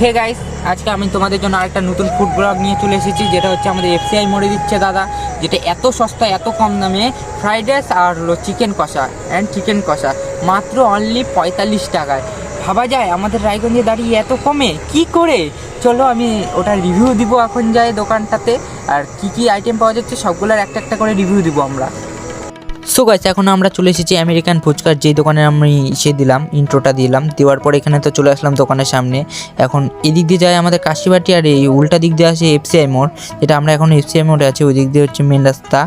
Hey guys আজকে আমি তোমাদের জন্য আরেকটা নতুন ফুড ব্লগ নিয়ে চলে এসেছি, যেটা হচ্ছে আমাদের এফসিআই মোড়ে দিচ্ছে দাদা, যেটা এত সস্তা, এত কম দামে ফ্রাইড রাইস আর হলো চিকেন কষা অ্যান্ড চিকেন কষা, মাত্র অনলি পঁয়তাল্লিশ টাকায়। ভাবা যায়, আমাদের রায়গঞ্জে দাঁড়িয়ে এত কমে? কি করে? চলো আমি ওটা রিভিউ দিব এখন যাই দোকানটাতে, আর কি কি আইটেম পাওয়া যাচ্ছে সবগুলোর একটা একটা করে রিভিউ দিব আমরা। সো গাইস এখন আমরা চলে এসেছি আমেরিকান ফুচকার যে দোকানে আমি সে দিলাম ইন্ট্রোটা দিলাম। দেওয়ার পর এখানে তো চলে আসলাম দোকানের সামনে। এখন এদিক দিয়ে যায় আমাদের কাশিবাটি আর এই উল্টা দিক দিয়ে আসে এফসিআই মোড় যেটা আমরা এখন এফসিআই মোড়ে আছি, ওই দিক দিয়ে হচ্ছে মেন রাস্তা।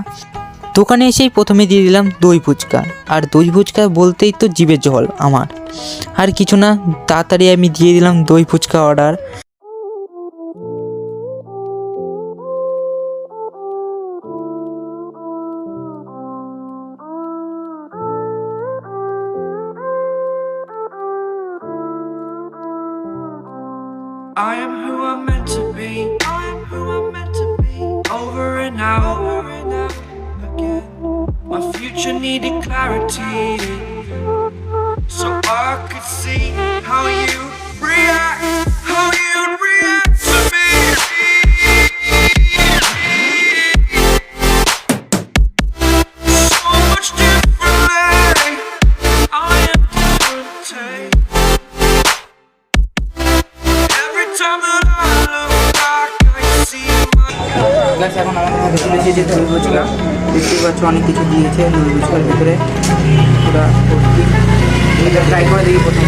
দোকানে এসেই প্রথমে দিয়ে দিলাম দই ফুচকা। আর দই ফুচকা বলতেই তো জিভের জল আমার। আর কিছু না, তাড়াতাড়ি আমি দিয়ে দিলাম দই fuchka order I am who I'm meant to be. I am who I'm meant to be. Over and out, over and out again. My future needed clarity, so I could see how you react, glass এখন আমাদের হাতে চলেছে যে দই ফুচকা দেখতেই পাচ্ছ অনেক কিছু দিয়েছে দই ফুচকার ভিতরে। পুরা ভর্তি। এটা ট্রাই করে দেখি প্রথমে।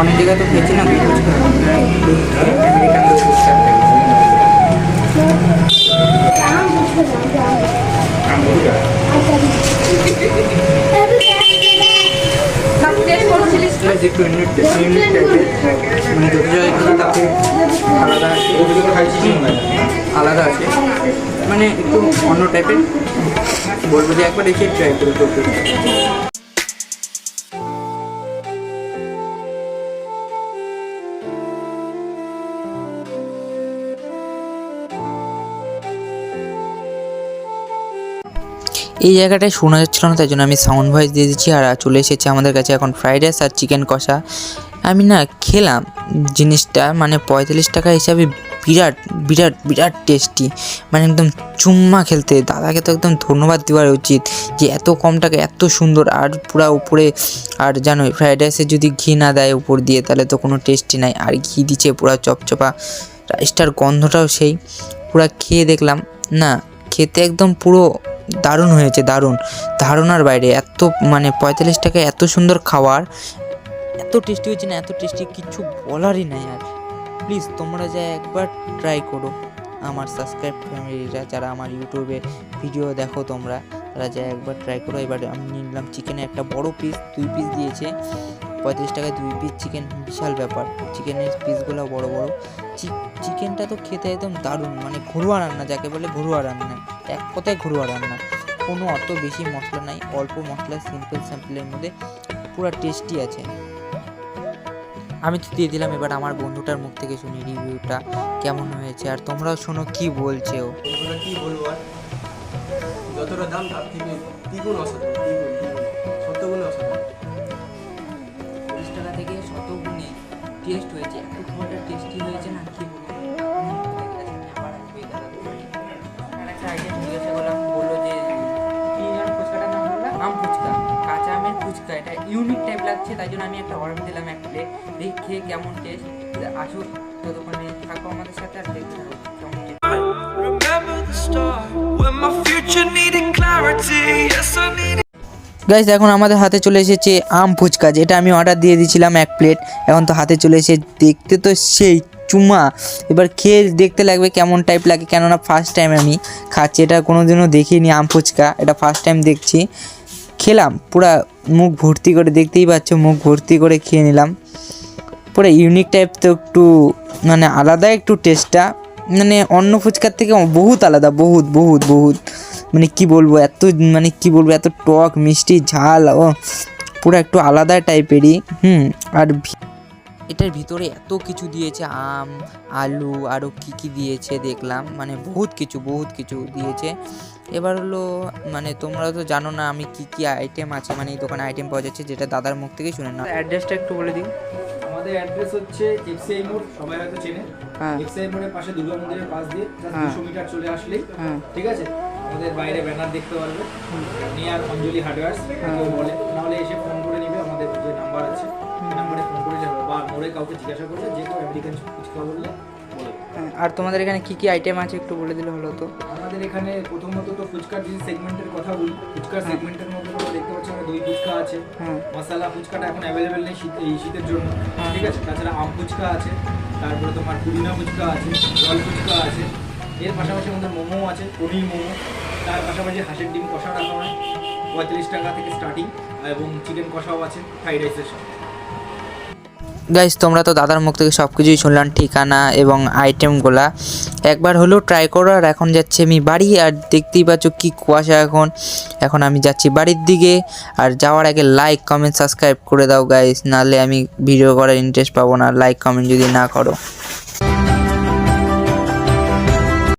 অনেক জায়গায় তো খেয়েছি না দই ফুচকা একটু ইউনিট ইউনিট টাইপের মানে যত জায়গায় খেয়েছি তাতে আলাদা আছে? আলাদা আছে? মানে একটু অন্য টাইপের বলব যে একবার এসে ট্রাই করে করতে এই জায়গাটায় শোনা যাচ্ছিল না, তাই জন্য আমি সাউন্ড ভয়েস দিয়ে দিচ্ছি আর চলে এসেছে আমাদের কাছে এখন ফ্রাইড রাইস আর চিকেন কষা। আমি না খেলাম জিনিসটা মানে পঁয়তাল্লিশ টাকা হিসাবে বিরাট বিরাট বিরাট টেস্টি মানে একদম চুম্মা খেলতে। দাদাকে তো একদম ধন্যবাদ দেওয়ার উচিত যে এত কম টাকা, এত সুন্দর আর পুরা উপরে, আর জানো ফ্রাইড রাইসে যদি ঘি না দেয় উপর দিয়ে, তাহলে তো কোনো টেস্টি নাই। আর ঘি দিচ্ছে পুরা চপচপা। রাইসটার গন্ধটাও সেই। পুরা খেয়ে দেখলাম, না, খেতে একদম পুরো দারুণ হয়েছে, দারুণ। ধারণার বাইরে এত মানে পঁয়তাল্লিশ টাকায় এত সুন্দর খাবার এত টেস্টি হয়েছে না, এত টেস্টি কিছু বলারই নাই আর। প্লিজ তোমরা যা একবার ট্রাই করো। আমার সাবস্ক্রাইব ফ্যামিলিরা যারা আমার ইউটিউবে ভিডিও দেখো তোমরা, তারা যা একবার ট্রাই করো। এবার আমি নিলাম চিকেনের একটা বড় পিস দুই পিস দিয়েছে। পঁয়ত্রিশ টাকায় দুই পিস চিকেন বিশাল ব্যাপার। চিকেনের পিসগুলো বড় বড়। চিকেনটা তো খেতে একদম দারুণ মানে ঘরোয়া রান্না, যাকে বলে ঘরোয়া রান্না। এক কথায় ঘরোয়া রান্না কোনো অত বেশি মশলা নাই অল্প মশলা সিম্পল স্যাম্পলের মধ্যে পুরো টেস্টি আছে আমি তো দিয়ে দিলাম এবার আমার বন্ধুটার মুখ থেকে শুনি রিভিউটা কেমন হয়েছে আর তোমরাও শোনো কি বলছে ও কি বলব আর যতটা দাম তার থেকে দ্বিগুণ অসাধারণ দ্বিগুণ অসাধারণ টাকা থেকে শত গুণে টেস্ট হয়েছে এত খাবারটা টেস্টি হয়েছে না কি বলব লাগছে তাই জন্য আমি একটা অর্ডার দিলাম এক প্লেট দেখি খেয়ে কেমন টেস্ট আসুক ততক্ষণে থাকো আমাদের সাথে আর দেখতে থাকো কেমন. গাইস এখন আমাদের হাতে চলে এসেছে আম ফুচকা যেটা আমি অর্ডার দিয়ে দিয়েছিলাম এক প্লেট এখন তো হাতে চলে এসে দেখতে তো সেই চুমা। এবার খেয়ে দেখতে লাগবে কেমন টাইপ লাগে। কেননা ফার্স্ট টাইম আমি খাচ্ছি এটা কোনোদিনও দেখিনি আম ফুচকা এটা ফার্স্ট টাইম দেখছি। খেলাম, পুরা মুখ ভর্তি করে দেখতেই পাচ্ছ, মুখ ভর্তি করে খেয়ে নিলাম। পুরো ইউনিক টাইপ তো একটু মানে আলাদা একটু টেস্টটা মানে অন্য ফুচকার থেকে বহুত আলাদা, বহুত বহুত বহুত। মানে কি বলব, এত মানে কি বলব, এত টক, মিষ্টি, ঝাল, ও, পুরো একটু আলাদা টাইপেরই হুম, আর এটার ভিতরে এত কিছু দিয়েছে, আম, আলু আরও কি কি দিয়েছে দেখলাম মানে বহুত কিছু বহুত কিছু দিয়েছে। এবার হলো মানে তোমরা তো জানো না আমি কি কি আইটেম আছে মানে এই দোকানে আইটেম পাওয়া যাচ্ছে যেটা দাদার মুখ থেকে শুনে না অ্যাড্রেসটা একটু বলে দিই আমাদের অ্যাড্রেস হচ্ছে এফসিআই মোড় সবাই হয়তো চেনে হ্যাঁ। এফসিআই মোড়ের পাশে দুর্গা মন্দিরের পাশ দিয়ে হ্যাঁ। দুশো মিটার চলে আসলেই হ্যাঁ। ঠিক আছে আমাদের বাইরে ব্যানার দেখতে পারবে নিয়ার অঞ্জলি হার্ডওয়্যার্স কেউ বলে নাহলে এসে ফোন করে নিবে আমাদের যে নাম্বার আছে সেই নাম্বারে ফোন করে যাবে বা মোড়ে কাউকে জিজ্ঞাসা করলে যে কেউ আমেরিকান ফুচকা বললে বলে দেবে। আর তোমাদের এখানে কি কি আইটেম আছে একটু বলে দিলে হলো তো আমাদের এখানে প্রথমত তো ফুচকার যদি সেগমেন্টের কথা বলি। ফুচকার সেগমেন্টের মধ্যে তোমরা দেখতে পাচ্ছ আমরা দই ফুচকা আছে। হ্যাঁ। মশলা ফুচকাটা এখন অ্যাভেলেবেল নেই শীত এই শীতের জন্য। ঠিক আছে? তাছাড়া আম ফুচকা আছে তারপরে তোমার পুদিনা ফুচকা আছে জল ফুচকা আছে। এর পাশাপাশি আমাদের মোমো আছে পনির মোমো। তার পাশাপাশি হাঁসের ডিম কষা রাখা হয়। পঁয়তাল্লিশ টাকা থেকে স্টার্টিং এবং চিকেন কষাও আছে ফ্রাইড রাইসের সাথে গাইজ তোমরা তো দাদার মুখ থেকে সব কিছুই শুনলাম, ঠিকানা এবং আইটেমগুলা একবার হলেও ট্রাই করো, আর এখন যাচ্ছি আমি বাড়ি, আর দেখতেই পাচ্ছ কি কুয়াশা এখন। এখন আমি যাচ্ছি বাড়ির দিকে, আর যাওয়ার আগে লাইক কমেন্ট সাবস্ক্রাইব করে দাও গাইজ নাহলে আমি ভিডিও করার ইন্টারেস্ট পাবো না লাইক কমেন্ট যদি না করো।